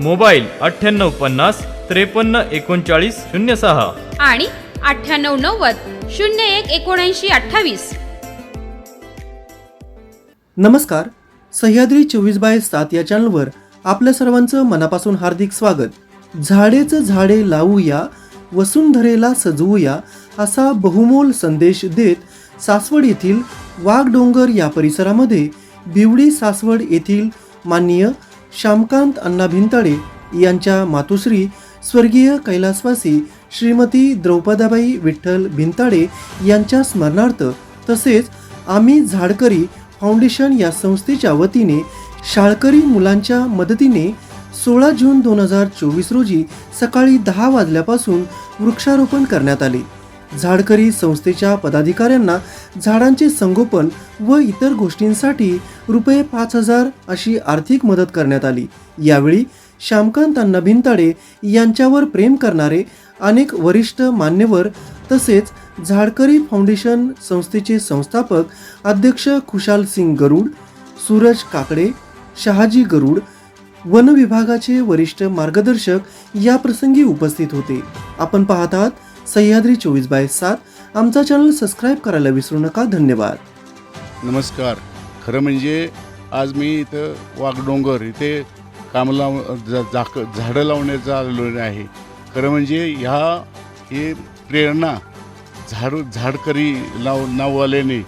Mobile अठ्ठ्याण्णव पन्नास त्रेपन्न एकोणचाळीस शून्य सहा. आणि अठ्ठ्याण्णव नव्वद शून्य एक एकोणऐंशी अठ्ठावीस. नमस्कार. सह्याद्री चोवीस बाय सात या चॅनलवर आपल्या सर्वांचं मनापासून हार्दिक स्वागत. झाडेच झाडे लावूया वसुंधरेला सजवूया असा बहुमोल संदेश देत सासवड येथील वाघडोंगर या परिसरामध्ये बिवडी सासवड येथील माननीय श्यामकांत अण्णा भिंताळे यांच्या मातोश्री स्वर्गीय कैलासवासी श्रीमती द्रौपदाबाई विठ्ठल भिंताडे यांच्या स्मरणार्थ तसेच आम्ही झाडकरी फाउंडेशन या संस्थेच्या वतीने शाळकरी मुलांच्या मदतीने सोळा जून दोन हजार चोवीस रोजी सकाळी दहा वाजल्यापासून वृक्षारोपण करण्यात आले. झाडकरी संस्थेच्या पदाधिकाऱ्यांना झाडांचे संगोपन व इतर गोष्टींसाठी रुपये पाच हजार अशी आर्थिक मदत करण्यात आली. यावेळी श्यामकांत अण्णा भिंताडे यांच्यावर प्रेम करणारे अनेक वरिष्ठ मान्यवर तसेच झाडकरी फाउंडेशन संस्थेचे संस्थापक अध्यक्ष खुशाल सिंग गरुड सूरज काकडे शहाजी गरुड वन विभागाचे वरिष्ठ मार्गदर्शक या प्रसंगी उपस्थित होते. आपण पाहत आहात सह्याद्री चोवीस बाय सात. आमचा चॅनल सबस्क्राईब करायला विसरू नका. धन्यवाद. नमस्कार. खरं म्हणजे आज मी इथं वाघडोंगर इथे काम लाव जा- जाक झाडं लावण्याचं आलेलो आहे. खरं म्हणजे ह्या हे प्रेरणा झाडू झाडकरी नाव नाववाल्याने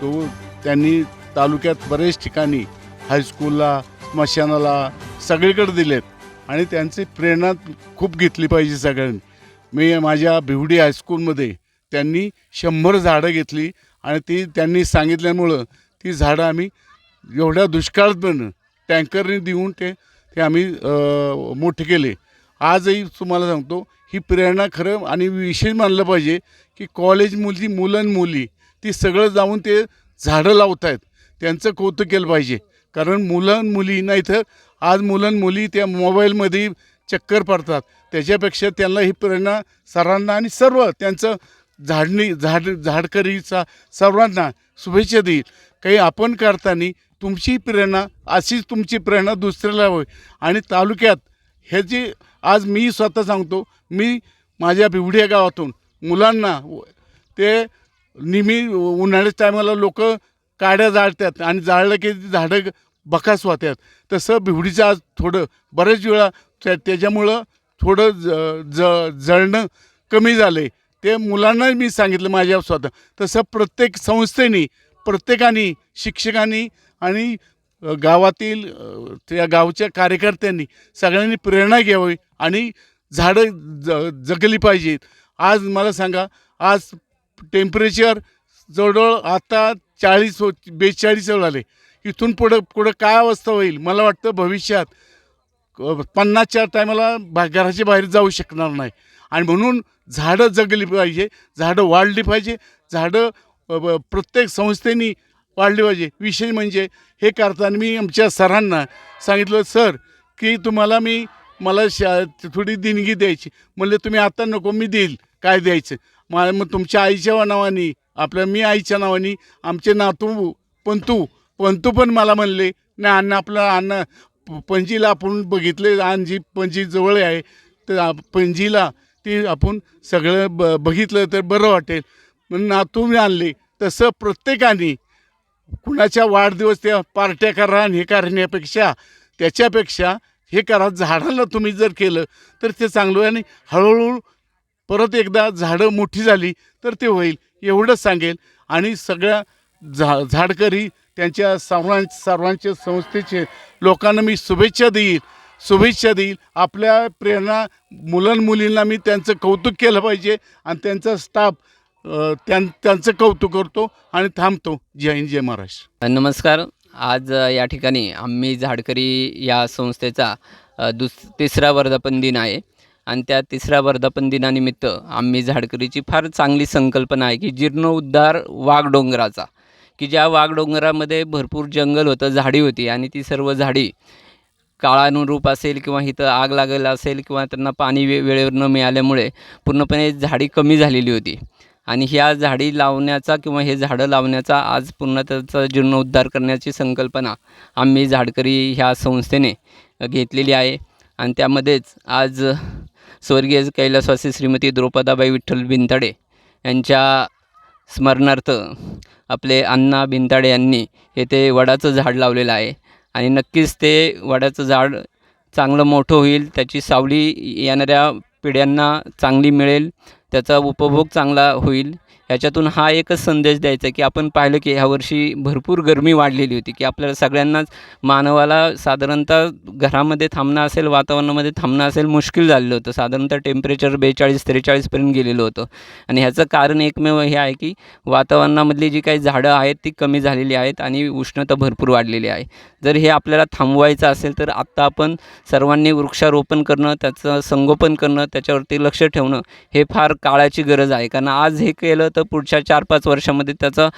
तो त्यांनी तालुक्यात बरेच ठिकाणी हायस्कूलला स्मशानाला सगळीकडे दिलेत. आणि त्यांची प्रेरणा खूप घेतली पाहिजे सगळ्यांनी. मी माझ्या भिवडी हायस्कूलमध्ये त्यांनी शंभर झाडं घेतली आणि ती त्यांनी सांगितल्यामुळं ती झाडं आम्ही एवढ्या दुष्काळात पण टँकरने देऊन ते ते आम्ही मोठे केले. आजही तुम्हाला सांगतो ही प्रेरणा खरं आणि विशेष मानलं पाहिजे की कॉलेज मुली मुलं मुली ती सगळं जाऊन ते झाडं लावत आहेत त्यांचं कौतुक केलं पाहिजे. कारण मुलं मुली नाही तर आज मुलं मुली त्या मोबाईलमध्ये चक्कर पडतात. त्याच्यापेक्षा त्यांना ही प्रेरणा सर्वांना आणि सर्व त्यांचं झाडणी झाड झाडकरीचा सर्वांना शुभेच्छा देईल. काही आपण करताना तुमची प्रेरणा अशीच तुमची प्रेरणा दुसऱ्याला होय. आणि तालुक्यात ह्याची आज मी स्वतः सांगतो मी माझ्या बिवड्या गावातून मुलांना ते नेहमी उन्हाळ्याच्या टायमाला लोक काड्या जाळतात आणि जाळलं की झाडं बकास होतात तसं बिवडीचं आज थोडं बऱ्याच वेळा त्या त्याच्यामुळं थोडं ज ज जळणं कमी झालं आहे ते मुलांना मी सांगितलं माझ्या स्वतः. तसं प्रत्येक संस्थेने प्रत्येकाने शिक्षकांनी आणि गावातील त्या गावच्या कार्यकर्त्यांनी सगळ्यांनी प्रेरणा घ्यावी आणि झाडं ज जगली पाहिजेत. आज मला सांगा आज टेम्परेचर जवळजवळ आता चाळीस हो बेचाळीस आले इथून पुढं पुढं काय अवस्था होईल? मला वाटतं भविष्यात पन्नासच्या टायमाला बा घराच्या बाहेर जाऊ शकणार नाही. आणि म्हणून झाडं जगली पाहिजे झाडं वाढली पाहिजे झाडं प्रत्येक संस्थेनी वाढली पाहिजे. विशेष म्हणजे हे करताना मी आमच्या सरांना सांगितलं सर की तुम्हाला मी मला शा थोडी देणगी द्यायची. म्हणले तुम्ही आता नको मी देईल. काय द्यायचं? मा मग तुमच्या आईच्या नावाने आपल्या मी आईच्या नावाने आमचे नातू पंतू पंतू पण मला म्हणले नाही अण्णा आपलं अण्णा पणजीला आपण बघितले आणि जी पणजी जवळ आहे तर आप- पणजीला ती आपण सगळं ब बघितलं तर बरं वाटेल. म्हणून नातू मी आणले. तसं प्रत्येकाने कुणाच्या वाढदिवस त्या पार्ट्या करा आणि हे करण्यापेक्षा त्याच्यापेक्षा हे करा. झाडाला तुम्ही जर केलं तर ते चांगलं आणि हळूहळू परत एकदा झाडं मोठी झाली तर ते होईल. एवढंच सांगेल. आणि सगळ्या झा झाडकरी त्यांच्या सर्वां सर्वांच्या संस्थेचे लोकांना मी शुभेच्छा देईल शुभेच्छा देईल आपल्या प्रेरणा मुलांमुलींना मी त्यांचं कौतुक केलं पाहिजे आणि त्यांचा स्टाफ त्यां त्यांचं कौतुक करतो आणि थांबतो. जय हिंद जय महाराष्ट्र. नमस्कार. आज या ठिकाणी आम्ही झाडकरी या संस्थेचा दुस तिसरा वर्धापन दिन आहे. आणि त्या तिसऱ्या वर्धापन दिनानिमित्त आम्ही झाडकरीची फार चांगली संकल्पना आहे की जीर्णोद्धार वाघडोंगराचा की ज्या वाघडोंगरामध्ये भरपूर जंगल होतं झाडी होती आणि ती सर्व झाडी काळानुरूप असेल किंवा इथं आग लागलेलं असेल किंवा त्यांना पाणी वे वेळेवर न मिळाल्यामुळे पूर्णपणे झाडी कमी झालेली होती. आणि ह्या झाडी लावण्याचा किंवा हे झाडं लावण्याचा आज पूर्ण त्याचा जीर्णोद्धार करण्याची संकल्पना आम्ही झाडकरी ह्या संस्थेने घेतलेली आहे. आणि त्यामध्येच आज स्वर्गीय कैलासवासी श्रीमती द्रौपदाबाई विठ्ठल बिनताडे यांच्या स्मरणार्थ आपले अण्णा बिनताडे यांनी येथे वडाचं झाड लावलेलं आहे. आणि नक्कीच ते वडाचं झाड चांगलं मोठं होईल त्याची सावली येणाऱ्या पिढ्यांना चांगली मिळेल. त्याचा उपभोग चांगला होईल. याच्यातून हा एकच संदेश द्यायचा की आपण पाहिलं की ह्यावर्षी भरपूर गरमी वाढलेली होती की आपल्याला सगळ्यांनाच मानवाला साधारणतः घरामध्ये थांबणं असेल वातावरणामध्ये थांबणं असेल मुश्किल झालेलं होतं. साधारणतः टेम्परेचर बेचाळीस त्रेचाळीसपर्यंत गेलेलं होतं. आणि ह्याचं कारण एकमेव हे आहे की वातावरणामधली जी काही झाडं आहेत ती कमी झालेली आहेत आणि उष्णता भरपूर वाढलेली आहे. जर हे आपल्याला थांबवायचं असेल तर आत्ता आपण सर्वांनी वृक्षारोपण करणं त्याचं संगोपन करणं त्याच्यावरती लक्ष ठेवणं हे फार काळाची गरज आहे. कारण आज हे केलं तर पुढच्या चार पाच वर्षामध्ये त्याचं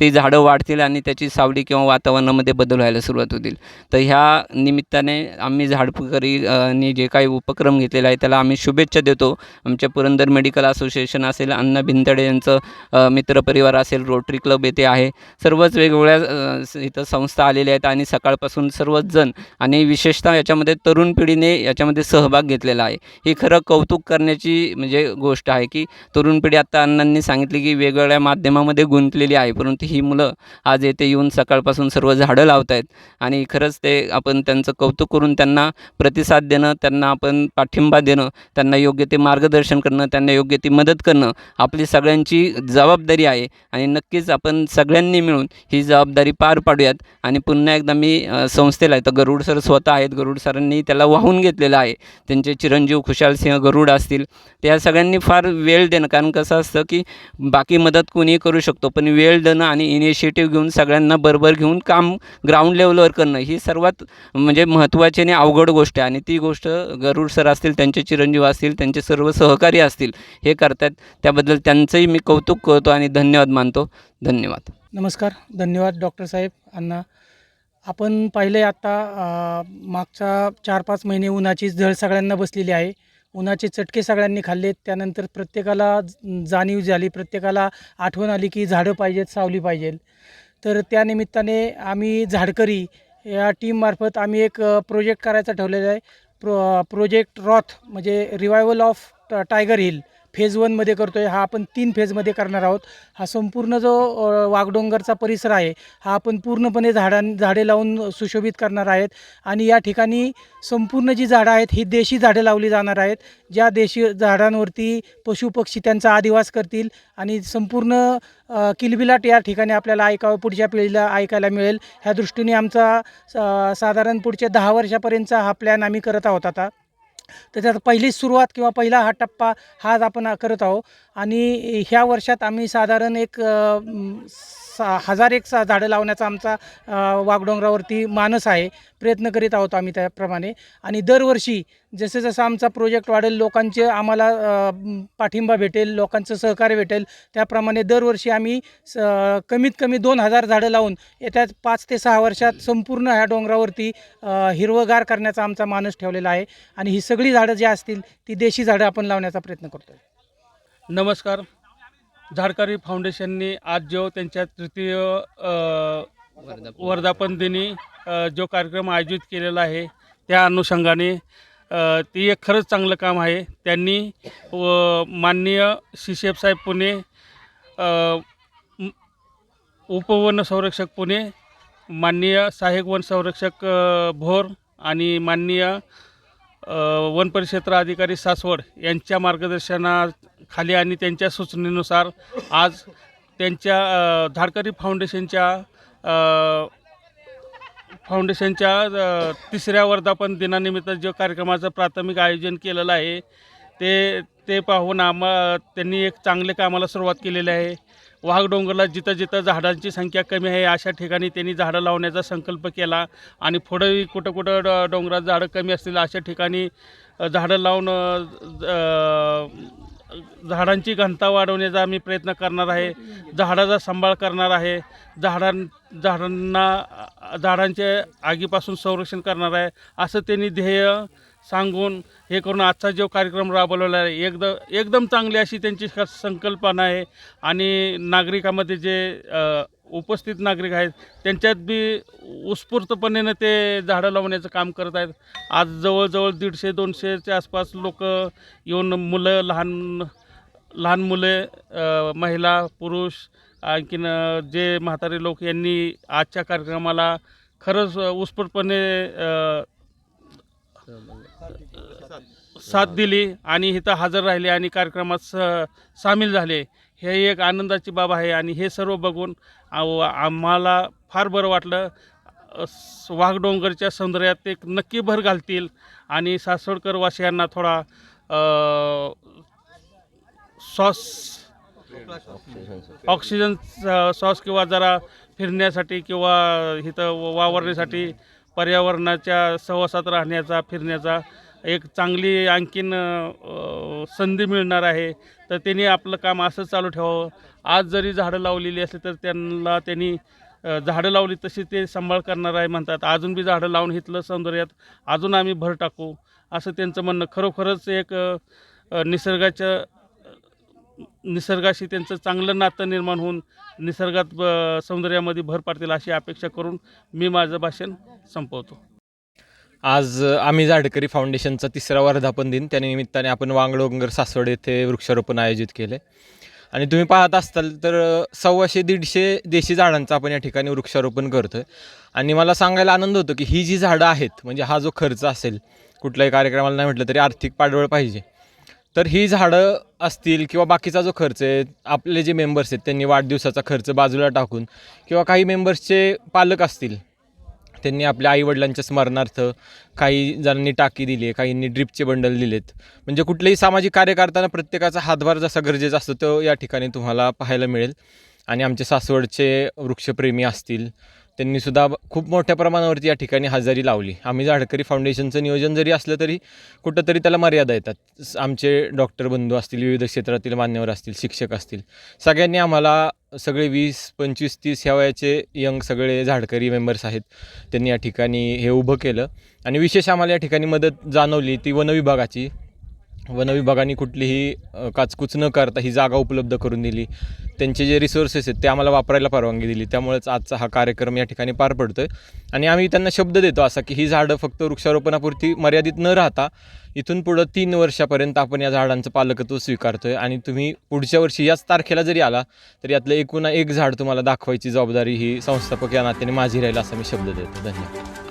ती झाडं वाढतील आणि त्याची सावली किंवा वातावरणामध्ये बदल व्हायला सुरुवात होतील. तर ह्या निमित्ताने आम्ही झाडपकरी नी जे काही उपक्रम घेतलेला आहे त्याला आम्ही शुभेच्छा देतो. आमच्या पुरंदर मेडिकल असोसिएशन असेल अण्णा भिंतडे यांचं मित्रपरिवार असेल रोटरी क्लब येथे आहे. सर्वच वेगवेगळ्या स- इथं संस्था आलेल्या आहेत आणि सकाळपासून सर्वच जण आणि विशेषतः याच्यामध्ये तरुण पिढीने याच्यामध्ये सहभाग घेतलेला आहे. ही खरं कौतुक करण्याची म्हणजे गोष्ट आहे की की तरुण पिढी आत्ता अण्णांनी सांगितली की वेगवेगळ्या माध्यमामध्ये गुंतलेली आहे. परंतु ही मुलं आज येथे येऊन सकाळपासून सर्व झाडं लावत आहेत आणि खरंच ते आपण त्यांचं कौतुक करून त्यांना प्रतिसाद देणं त्यांना आपण पाठिंबा देणं त्यांना योग्य ते मार्गदर्शन करणं त्यांना योग्य ती मदत करणं आपली सगळ्यांची जबाबदारी आहे. आणि नक्कीच आपण सगळ्यांनी मिळून ही जबाबदारी पार पाडूयात. आणि पुन्हा एकदा मी संस्थेला तर गरुड सर स्वतः आहेत. गरुड सरांनी त्याला वाहून घेतलेलं आहे. त्यांचे चिरंजीव खुशाल सिंह गरुड असतील. त्या सगळ्यांनी फार वेळ देणं. कारण कसं असतं की बाकी मदत कोणीही करू शकतो पण वेळ देणं आणि इनिशिएटिव्ह घेऊन सगळ्यांना बरोबर घेऊन काम ग्राउंड लेवलवर करणं ही सर्वात म्हणजे महत्त्वाची आणि अवघड गोष्ट आहे. आणि ती गोष्ट गरुड सर असतील त्यांचे चिरंजीव असतील त्यांचे सर्व सहकारी असतील हे करतात. त्याबद्दल त्यांचंही मी कौतुक करतो आणि धन्यवाद मानतो. धन्यवाद. नमस्कार. धन्यवाद डॉक्टर साहेब अण्णा. आपण पाहिले आत्ता मागच्या चार पाच महिने उन्हाची झळ सगळ्यांना बसलेली आहे. उन्हाचे चटके सगळ्यांनी खाल्लेत. त्यानंतर प्रत्येकाला जाणीव झाली. प्रत्येकाला आठवण आली की झाडं पाहिजेत सावली पाहिजे तर त्यानिमित्ताने आम्ही झाडकरी या टीममार्फत आम्ही एक प्रोजेक्ट करायचा ठेवलेला आहे. प्रो प्रोजेक्ट रॉथ म्हणजे revival of tiger hill phase वनमध्ये करतो आहे हा आपण तीन फेजमध्ये करणार आहोत. हा संपूर्ण जो वाघडोंगरचा परिसर आहे हा आपण पूर्णपणे झाडां झाडे लावून सुशोभित करणार आहेत. आणि या ठिकाणी संपूर्ण जी झाडं आहेत ही देशी झाडं लावली जाणार आहेत ज्या देशी झाडांवरती पशुपक्षी त्यांचा आदिवास करतील. आणि संपूर्ण किलबिलाट या ठिकाणी आपल्याला ऐकावं पुढच्या पिढीला ऐकायला मिळेल. ह्या दृष्टीने आमचा साधारण पुढच्या दहा वर्षापर्यंतचा हा प्लॅन आम्ही करत आहोत आता. तर त्यात पहिली सुरुवात किंवा पहिला हा टप्पा आज आपण करत आहोत. आणि ह्या वर्षात आम्ही साधारण एक सा हजार एक सा झाडं लावण्याचा आमचा वाघडोंगरावरती मानस आहे. प्रयत्न करीत आहोत आम्ही त्याप्रमाणे. आणि दरवर्षी जसं जसं आमचा प्रोजेक्ट वाढेल लोकांचे आम्हाला पाठिंबा भेटेल लोकांचं सहकार्य भेटेल त्याप्रमाणे दरवर्षी आम्ही स कमीत कमी दोन हजार झाडं लावून येत्या पाच ते सहा वर्षात संपूर्ण ह्या डोंगरावरती हिरवगार करण्याचा आमचा मानस ठेवलेला आहे. आणि ही सगळी झाडं जी असतील ती देशी झाडं आपण लावण्याचा प्रयत्न करतो आहे नमस्कार. झाडकरी फाउंडेशनने आज जो त्यांच्या तृतीय वर्धापन दिनी जो कार्यक्रम आयोजित केलेला आहे त्या अनुषंगाने ती एक खरंच चांगलं काम आहे. त्यांनी व माननीय शिशेब साहेब पुणे उपवन संरक्षक पुणे माननीय सहाय्यक वन संरक्षक भोर आणि माननीय वन परिक्षेत्र अधिकारी सासवड यांच्या खाली आणि त्यांच्या सूचनेनुसार आज त्यांच्या धारकरी फाउंडेशनच्या फाउंडेशनच्या तिसऱ्या वर्धापन दिनानिमित्त जो कार्यक्रमाचं प्राथमिक आयोजन केलेलं आहे ते ते पाहून आम्हा त्यांनी एक चांगले कामाला सुरुवात केलेली आहे. वाघडोंगरला जिथं जिथं झाडांची संख्या कमी आहे अशा ठिकाणी त्यांनी झाडं लावण्याचा संकल्प केला आणि पुढंही कुठं कुठं डोंगरात झाडं कमी असतील अशा ठिकाणी झाडं लावून झाडांची घनता वाढवण्याचा आम्ही प्रयत्न करणार आहे. झाडाचा सांभाळ करणार आहे. झाडां झाडांना झाडांच्या आगीपासून संरक्षण करणार आहे. असं त्यांनी ध्येय सांगून हे करून आजचा जो कार्यक्रम राबवलेला आहे एकदम एकदम चांगली अशी त्यांची संकल्पना आहे. आणि नागरिकामध्ये जे उपस्थित नागरिक आहेत. त्यांच्यात बी उत्स्फूर्तपणेनं ते झाडं लावण्याचं काम करत आहेत. आज जवळजवळ दीडशे दोनशेच्या आसपास लोक येऊन मुलं लहान लहान मुले महिला पुरुष आणखीन जे म्हातारे लोक यांनी आजच्या कार्यक्रमाला खरंच उत्स्फूर्तपणे साथ दिली आणि इथं हजर राहिले आणि कार्यक्रमात स सामील झाले. हे एक आनंदाची बाब आहे आणि हे सर्व बघून आम्हाला फार बरं वाटलं. वाघडोंगरच्या सौंदर्यात एक नक्की भर घालतील. आणि सासवडकर वासियांना थोडा सॉस ऑक्सिजन सॉस किंवा जरा फिरण्यासाठी किंवा इथं वावरण्यासाठी पर्यावरणाच्या सहवासात राहण्याचा फिरण्याचा एक चांगली आणखीन संधी मिळणार आहे. तर त्यांनी आपलं काम असंच चालू ठेवावं. आज जरी झाडं लावलेली असली तर त्यांना त्यांनी झाडं लावली तशी ते सांभाळ करणार आहे म्हणतात. अजून बी झाडं लावून इथलं सौंदर्यात. अजून आम्ही भर टाकू. असं त्यांचं म्हणणं. खरोखरच एक निसर्गाच्या निसर्गाशी त्यांचं चांगलं नातं निर्माण होऊन निसर्गात सौंदर्यामध्ये भर पाडतील अशी अपेक्षा करून मी माझं भाषण संपवतो. आज आम्ही झाडकरी फाउंडेशनचा तिसरा वर्धापन दिन. त्यानिमित्ताने आपण वांगडोंगर सासवड येथे वृक्षारोपण आयोजित केले. आणि तुम्ही पाहत असताल तर सव्वाशे दीडशे देशी झाडांचं आपण या ठिकाणी वृक्षारोपण करतो आणि मला सांगायला आनंद होतो की ही जी झाडं आहेत म्हणजे हा जो खर्च असेल कुठल्याही कार्यक्रमाला नाही म्हटलं तरी आर्थिक पाठबळ पाहिजे. तर ही झाडं असतील किंवा बाकीचा जो खर्च आहे आपले जे मेंबर्स आहेत त्यांनी वाढदिवसाचा खर्च बाजूला टाकून किंवा काही मेंबर्सचे पालक असतील त्यांनी आपल्या आईवडिलांच्या स्मरणार्थ काही जणांनी टाकी दिली आहे काहींनी ड्रिपचे बंडल दिलेत. म्हणजे कुठलेही सामाजिक कार्य करताना प्रत्येकाचा हातभार जसा गरजेचा असतो तो या ठिकाणी तुम्हाला पाहायला मिळेल. आणि आमचे सासवडचे वृक्षप्रेमी असतील त्यांनीसुद्धा खूप मोठ्या प्रमाणावरती या ठिकाणी हजेरी लावली. आम्ही झाडकरी फाउंडेशनचं नियोजन जरी असलं तरी कुठंतरी त्याला मर्यादा येतात. आमचे डॉक्टर बंधू असतील विविध क्षेत्रातील मान्यवर असतील शिक्षक असतील. सगळ्यांनी आम्हाला सगळे वीस पंचवीस तीस ह्या वयाचे यंग सगळे झाडकरी मेंबर्स आहेत. त्यांनी या ठिकाणी हे उभं केलं. आणि विशेष आम्हाला या ठिकाणी मदत जाणवली ती वनविभागाची. वनविभागाने कुठलीही काचकूच न करता ही जागा उपलब्ध करून दिली. त्यांचे जे रिसोर्सेस आहेत ते आम्हाला वापरायला परवानगी दिली. त्यामुळेच आजचा हा कार्यक्रम या ठिकाणी पार पडतो आहे आणि आम्ही त्यांना शब्द देतो असा की ही झाडं फक्त वृक्षारोपणापुरती मर्यादित न राहता इथून पुढं तीन वर्षापर्यंत आपण या झाडांचं पालकत्व स्वीकारतो आहे आणि तुम्ही पुढच्या वर्षी याच तारखेला जरी आला तर यातलं एकूण एक झाड तुम्हाला दाखवायची जबाबदारी ही संस्थापक या नात्याने माझी राहील असा मी शब्द देतो. धन्यवाद.